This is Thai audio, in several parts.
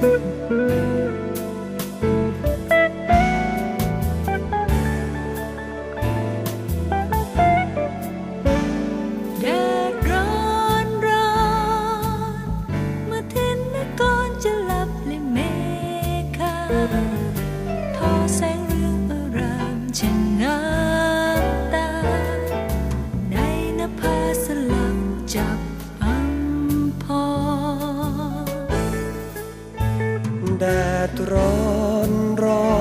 ทินนกรจะหลับและเมฆาทอแสงเรืองอารามช่างง ร้อนร้อ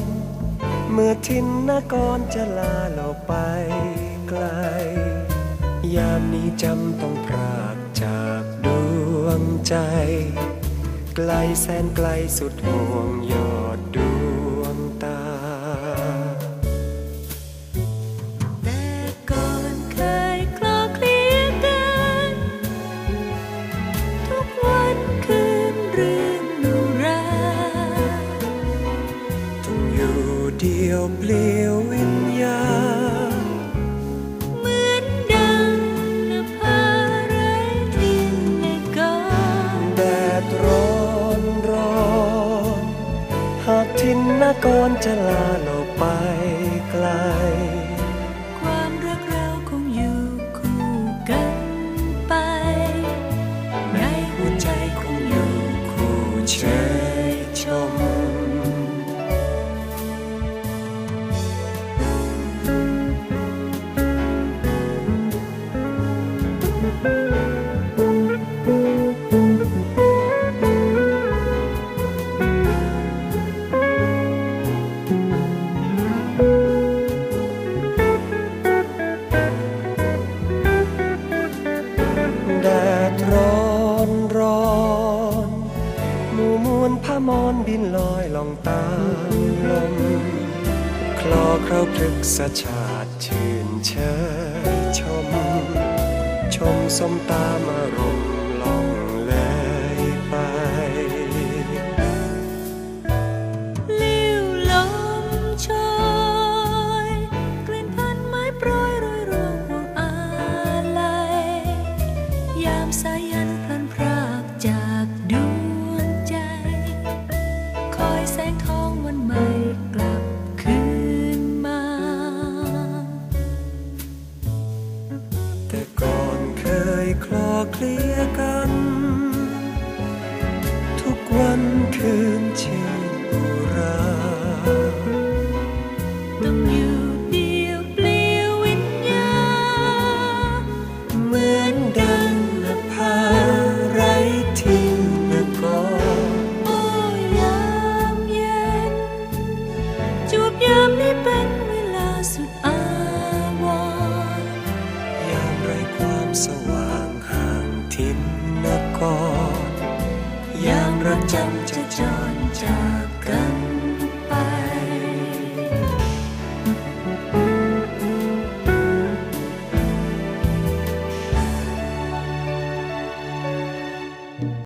นเมื่อทินนกรจะลาเราไปไกล ยามนี้จำต้องพรากจากดวงใจ ไกลแสนไกลสุดห่วงยอดดวง เดียวเปลี่ยววิญญาณเหมือนดังนภาไร้ทินในกอนแดดร้อนร้อนหากทินนกรจะลาเราไปไกล ความรักเราคงอยู่คู่กันไป ในหัวใจคงอยู่คู่เชยชม มอนบินลอยล่องตามลม คลอเคราพฤกษชาติชื่นเชยชม ชมสมตามอารมณ์ วันคืนชื่นอุราต้องอยู่เดียวเปลี่ยววิญญาเหมือนดังนภาไรทินนกรโอ้ยามเย็น จูบยามนี้เป็นเวลาสุดอาวรยามไรความสว่างห่างทินนก รักจำจะจรจากกัน